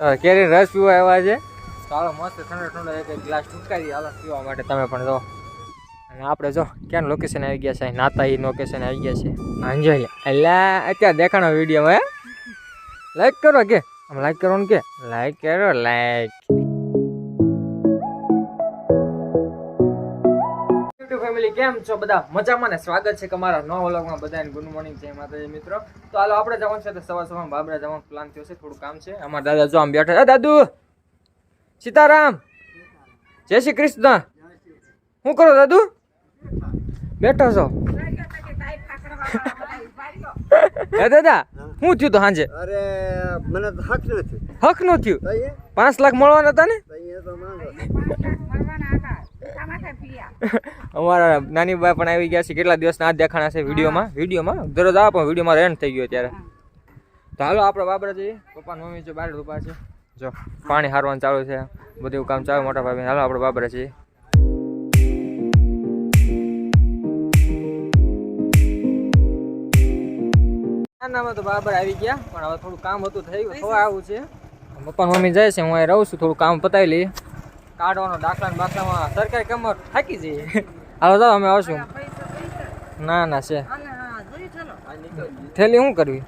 કેરી રસ પીવા આવ્યા છે? ચાલો મસ્ત ઠંડો ઠંડો એક ગ્લાસ ટૂંકાવી હાલો પીવા માટે તમે પણ જો. અને આપણે જો ક્યાં લોકેશન આવી ગયા છે? નાતા એ લોકેશન આવી ગયા છે. અંજલી એટલે અત્યારે દેખાણો વિડીયોમાં હે? લાઈક કરો કે? આમ લાઈક ને કે? લાઈક કરો લાઈક ફેમિલી કેમ છો બધા? મજામાં ને? સ્વાગત છે કે અમારા નવા વ્લોગમાં બધાને. ગુડ મોર્નિંગ જય માતાજી મિત્રો. તો હાલો આપણે જવાનું છે તો સવાર સવારમાં બાબરા જવાનું પ્લાન થયો છે થોડું કામ છે. અમારા દાદા જો આમ બેઠા છે. દાદુ! સીતારામ! જય શ્રી કૃષ્ણ! શું કરો દાદુ? બેઠો છો. હે દાદા શું થયું તો સાંજે? અરે મને તો હક હકનું થયું? તઈએ પાંચ લાખ મળવાના હતા ને? તઈએ તો માંગો. અમારા નાની બા પણ આવી ગયા છે. કેટલા દિવસના આ દેખાણા છે વિડીયોમાં? વિડીયોમાં? દરરોજ આવે પણ વિડીયોમાં રેન્ટ થઈ ગયો ત્યારે તો હાલો આપણે બાબરા જઈએ. પપ્પા મમ્મી જો બહાર રૂપા છે. જો પાણી હારવાનું ચાલુ છે. બધું કામ ચાલુ મોટા ભાઈ હાલો આપણે બાબરા જઈએ. નાનામાં તો બાબર આવી ગયા પણ હવે થોડું કામ હતું થઈ ગયું. થવા આવું છે. પપ્પા મમ્મી જાય છે હું અહીં રહું છું થોડું કામ પતાવી લઈએ. કાઢવાનો દાખલા બાખલામાં સરકારી કમર થાકી જઈએ. હાલો જાઓ અમે આવશું. ના ના છે. થેલી શું કરવી?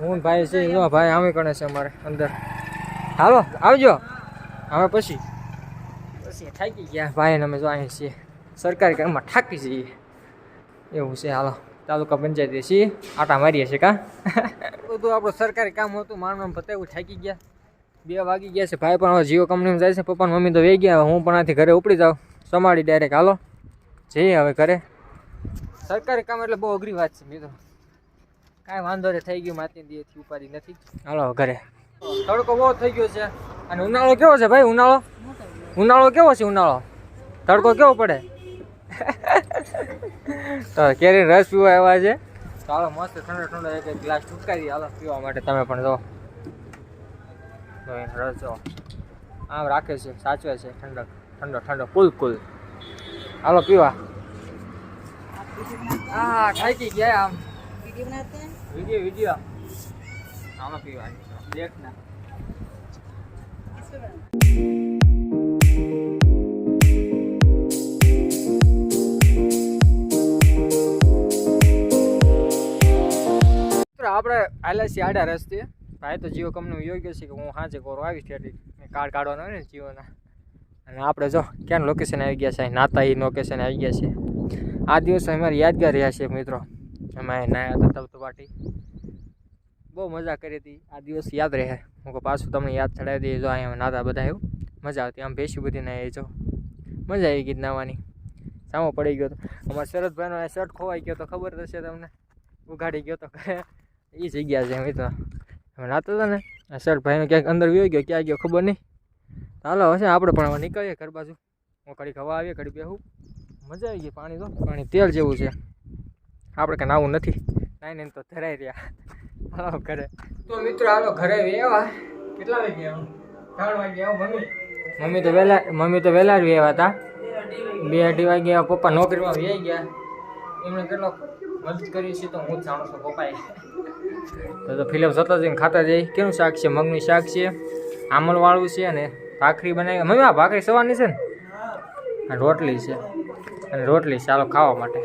હું ભાઈ છે જો ભાઈ અમે કણે છે અમારે અંદર. હાલો આવજો. હવે પછી. પછી થાકી ગયા. ભાઈ અમે જો અહીં છીએ. સરકારી કામમાં થાકી જઈએ. એવું છે હાલો. તાલુકા પંચાયતી છીએ. આટા મારીએ છીએ કા? બધું આપણું સરકારી કામ હતું માનવાનું પતાવ્યું થાકી ગયા. બે વાગી ગયા છે. ભાઈ પણ હવે જીઓ કંપનીમાં જાય છે. પપ્પા મમ્મી તો વહી ગયા. હું પણ આથી ઘરે ઉપડી જાઉં. સમાડી ડાયરેક્ટ હાલો. જઈએ હવે ઘરે. સરકારી કામ એટલે બહુ અઘરી વાત છે મિત્રો. કાંઈ વાંધો નહીં, થઈ ગયું. માતી દીએથી ઉપાડી નથી. હાલો ઘરે. તડકો બહુ થઈ ગયો છે. અને ઉનાળો કેવો છે ભાઈ, ઉનાળો? ઉનાળો કેવો છે ઉનાળો? તડકો કેવો પડે? તો કેરી રસ પીવા આવ્યા છે. ચાલો, મસ્ત ઠંડો ઠંડો એક ગ્લાસ ટૂંકાવી. હાલો, પીવા માટે તમે પણ જો. તો એ રસ જો. આમ રાખે છે, સાચવે છે, ઠંડક, ઠંડો ઠંડો કુલ કુલ હાલો, પીવા. હા થાકી ગયા આમ. Video video. હાલો, પીવા. દેખ ના આપણે છીએ આડા રસ્તે ભાઈ તો જીઓ કંપની યોગ્ય છે કે હું સાંજે કોરો આવીશ ત્યારે કાર્ડ કાઢવાનો હોય ને જીઓના. અને આપણે જો ક્યાં લોકેશન આવી ગયા છે? નાતા એ લોકેશન આવી ગયા છે. આ દિવસ અમારે યાદગાર રહ્યા છે મિત્રો. અમે નાયા હતા પાટી. બહુ મજા કરી હતી. આ દિવસ યાદ રહે. હું કહું, પાછું તમને યાદ ચડાવી દઈએ જો અહીંયા નાતા બધા એવું. મજા આવતી. આમ ભેસી બધી ના જો. મજા આવી ગઈ નાવાની. સામો પડી ગયો તો. અમારા શરદભાઈનો શર્ટ ખોવાઈ ગયો તો ખબર થશે તમને. ઉઘાડી ગયો તો. એ જગ્યા છે મિત્રો. હવે નાતો હતા ને સર ભાઈનો ક્યાંક અંદર વયો ગયો ક્યાં ગયો ખબર નહીં. ચાલો હશે આપણે પણ હવે નીકળીએ ઘર બાજુ. હું ઘડી હવા આવીએ ઘડી બેહું. મજા આવી ગઈ પાણી તો. પાણી તેલ જેવું છે. આપણે કે નાવું નથી. નાઈ ને તો ધરાઈ રહ્યા. હાલો ઘરે. તો મિત્રો હાલો ઘરે વેવા. કેટલા વાગે આવું ત્રણ વાગે આવું મમ્મી. મમ્મી તો વહેલા મમ્મી તો વહેલા જ વેવા હતા. બે અઢી વાગે પપ્પા નોકરીમાં વ્યાઈ ગયા. એમણે કેટલો મદદ કરી છે તો હું જ જાણું છું પપ્પાએ. તો તો જતા જઈને ખાતા જઈ. કેવું શાક છે? મગનું શાક છે. આમલવાળું છે અને ભાખરી બનાવી. મમ્મી, આ ભાખરી સવારની છે ને? અને રોટલી છે. અને રોટલી ચાલો ખાવા માટે.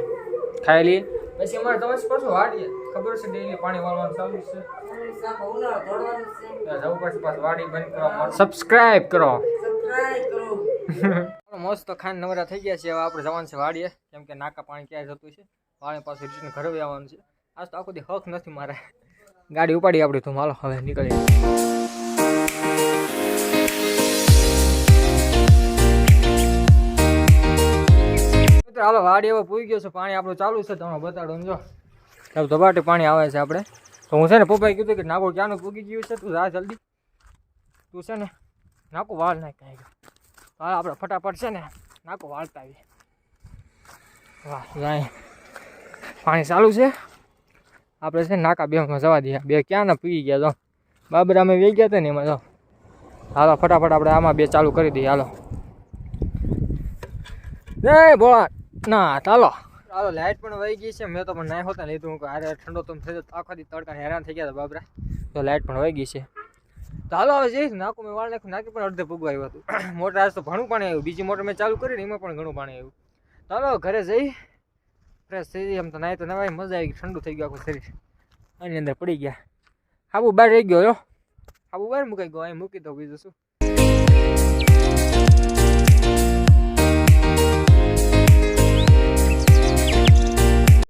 ખાઈ લઈએ. પછી અમારે તમે પાછું વાડીએ. ખબર છે ડેલી પાણી વાળવાનું ચાલુ છે. પડશે સબસ્ક્રાઇબ કરો. મસ્ત તો ખાંડ નવરા થઈ ગયા છે. હવે આપણે જવાનું છે વાડીએ. કેમ કે નાકા પાણી ક્યાંય જતું છે. વાળી પાછું રિટર્ન ઘરે આવવાનું છે. આજ તો આખો દી હક નથી મારે. ગાડી ઉપાડી આપણી તું, હાલો, હવે નીકળી હાલો, વાડી એવો પૂઈ ગયો છે, પાણી આપણું ચાલુ છે તમે બતાડો જો. ધબાટે પાણી આવે છે આપણે. તો હું છે ને, પપ્પાએ કીધું કે નાકો ક્યાંનું પૂગી ગયું છે, તું જા જલ્દી. તું છે ને, નાકો વાળ નાખ હાલ આપણે ફટાફટ છે ને, નાકો વાળતા આવીએ. વાહ. પાણી ચાલુ છે. આપણે છે નાકા બેમાં જવા દઈએ. બે ક્યાં ના પી ગયા તો? બાબરા અમે વે ગયા હતા ને એમાં તો. હાલો ફટાફટ આપણે આમાં બે ચાલુ કરી દઈએ. હાલો. જય બોલા ના ચાલો. ચાલો લાઇટ પણ વહી ગઈ છે. મેં તો પણ નાહ્યો હોતા લીધું હું અરે ઠંડો તો થઈ જતો આખો દી તડકા હેરાન થઈ ગયા હતા બાબરા. તો લાઇટ પણ વહી ગઈ છે. ચાલો હવે જઈશ નાખું મેં વાળ નાખ્યું. નાખી પણ અડધે પૂગવા આવ્યું હતું. મોટર આજ તો ઘણું પાણી આવ્યું. બીજી મોટર મેં ચાલુ કરી ને એમાં પણ ઘણું પાણી આવ્યું. ચાલો ઘરે જઈ. ફ્રેશ થઈ ગઈ. એમ તો નાય તો નવાય મજા આવી ગઈ. ઠંડુ થઈ ગયું આખું શરીર. આની અંદર પડી ગયા. હાબુ બહાર રહી ગયો આબુ બહાર મુકાઈ ગયો. અહીં મૂકી દો બીજું શું?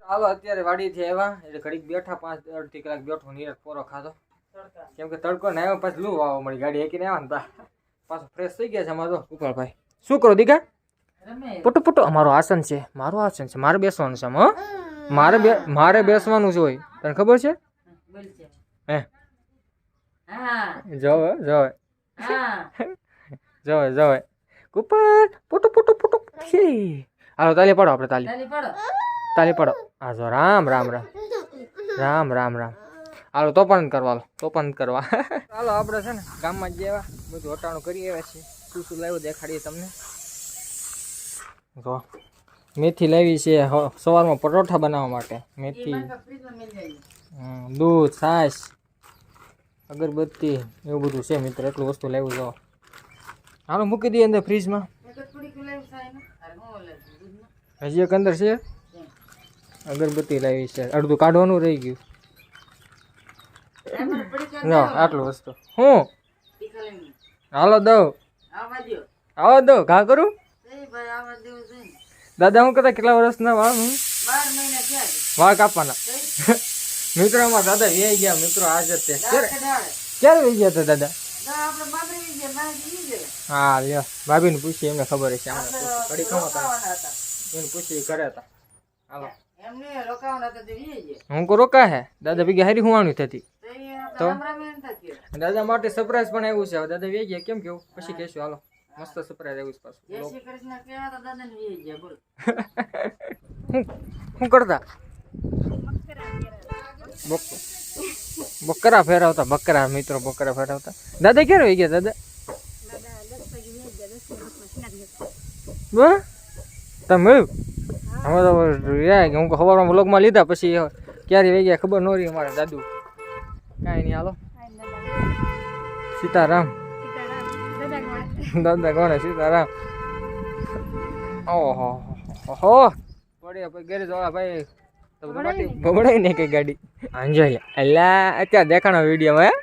હાલો, અત્યારે વાડીથી આવ્યા. એટલે ઘડીક બેઠા, પાંચ અડધી કલાક બેઠો નીરજ પોરો ખાધો. કેમ કે તડકો ને આવ્યો, પછી લૂ આવવા મળી. ગાડી એકીને આવ્યા ને પાછો ફ્રેશ થઈ ગયા છે અમારો. ગોપાલભાઈ શું કરો દીકા? પુટુ પુટુ અમારું આસન છે. મારું આસન છે. મારે બેસવાનું છે હં. મારે બે મારે બેસવાનું છે હોય. તને ખબર છે? હે? જવ જવ જવ જવ કુપર પુટુ પુટુ પુટુ. છી. હાલો તાલી પાડો આપણે તાલી. તાલી પાડો. હા જો રામ રામ રામ. રામ રામ રામ. હાલો તોપન કરવા તો પણ કરવા. હાલો આપણે છે ને ગામમાં જ જેવા બધું હટાણું કરી આવ્યા છીએ. શું શું લાવ્યું દેખાડીએ તમને? જો મેથી લાવી છે સવારમાં પરોઠા બનાવવા માટે. મેથી. દૂધ છાશ અગરબત્તી એવું બધું છે મિત્ર એટલું વસ્તુ લાવ્યું જો. હાલો મૂકી દઈએ અંદર ફ્રીજમાં હજી એક અંદર છે? અગરબત્તી લાવી છે. અડધું કાઢવાનું રહી ગયું. જો આટલું વસ્તુ. હું? હાલો દઉં. આવો દઉં. ઘા કરું? દાદા, હું કદાચ કેટલા વર્ષના વાળ, હું? વાળ કાપવાના. મિત્રો, અમારા દાદા વ્યાઈ ગયા. મિત્રો, આજ તે ક્યારે વહી ગયા હતા, દાદા? હા, લ્યો. ભાભીને પૂછી એમને ખબર પૂછી. ઘડી ખમો એને પૂછી ઘરે હતા. હાલો. હું કો રોકા હે? દાદા ભેગી હારી હુવાનું થતી. તો? દાદા માટે સરપ્રાઈઝ પણ આવ્યું છે. દાદા ગયા. કેમ કેવું? પછી કહેશું. હાલો. મસ્ત સરપ્રાઈઝ આવ્યું છે પાછું. હું શું કરતા? બકરા ફેરવતા બકરા મિત્રો બકરા ફેરવતા. દાદા ક્યારે વહી ગયા દાદા? વાહ તમે મળ્યું અમે તો હું સવારમાં બ્લોગમાં લીધા પછી ક્યારે વહી ગયા ખબર ન રહી અમારા દાદુ. કાંઈ નહીં હાલો. સીતારામ. દાદા કોણે સીતારામ ઓહો હો પડે પછી ગેરેજ વાળા ભાઈ બબડાઈ ને કઈ ગાડી. અંજય અલ્લા અત્યારે દેખાણો વિડીયોમાં હે?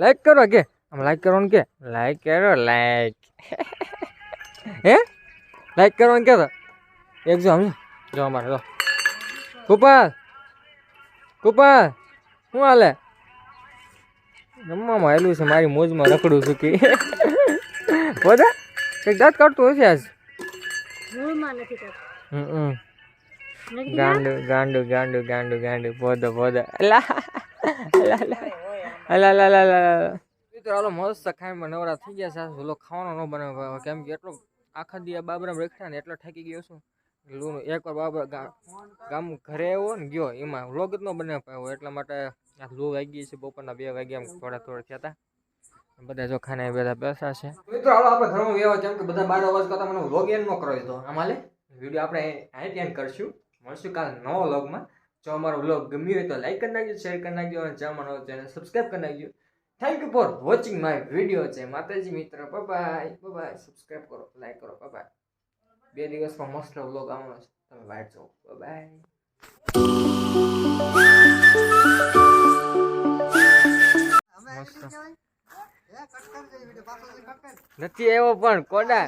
લાઈક કરો કે? આમ લાઈક કરવાનું કે? લાઈક કરો લાઈક હે? લાઈક કરવાનું કે તો? એક જો સમજો જો અમારે જો. કુપાલ કુપાલ શું હાલે? રમવામાં આવેલું છે મારી મોજમાં રખડું છું કે. બધા કંઈક દાંત કાઢતું હશે આજ? ગાંડું ગાંડું ગાંડુ ગાંડુ ગાંડુ. ગાંડુ ગાંડુ પોદો પોદો અલા અલા અલા અલા અલા અલા મિત્રો હાલો મસ્ત ખાઈમાં નવરા થઈ ગયા છે. ઓલો ખાવાનો ન બનાવે કેમ કે એટલો આખા દી બાબરામ રેખડા ને એટલો થાકી ગયો છું. લૂનું એકવાર બાબરા ગામ ઘરે આવ્યો ને ગયો એમાં વ્લોગ જ ન બનાવી પાયો. એટલા માટે આ લૂ વાગી છે, બપોરના બે વાગ્યા થોડા થોડા થયા હતા બધા જો ખાને બધા બેસા છે. મિત્રો, હાલો આપણે ઘરમાં વ્યવહાર જેમ કે બધા બાર અવાજ કરતા મને વ્લોગ એન્ડ ન કરો તો લે વીડિયો આપણે આઈ એન્ડ કરશું. મળશું કાલ નવો વ્લોગમાં જો અમારો વ્લોગ ગમ્યો હોય તો લાઈક કરી નાખજો શેર કરી નાખજો અને ચેનલ ચેનલ સબસ્ક્રાઈબ કરી નાખજો. Thank you for watching my video છે, માતાજી મિત્ર બાય બાય સબસ્ક્રાઈબ કરો લાઈક કરો બાય બે દિવસમાં મસ્ત વ્લોગ આવવાનો છે. તમે છો બાય મસ્ત. નથી એવો પણ કોડા.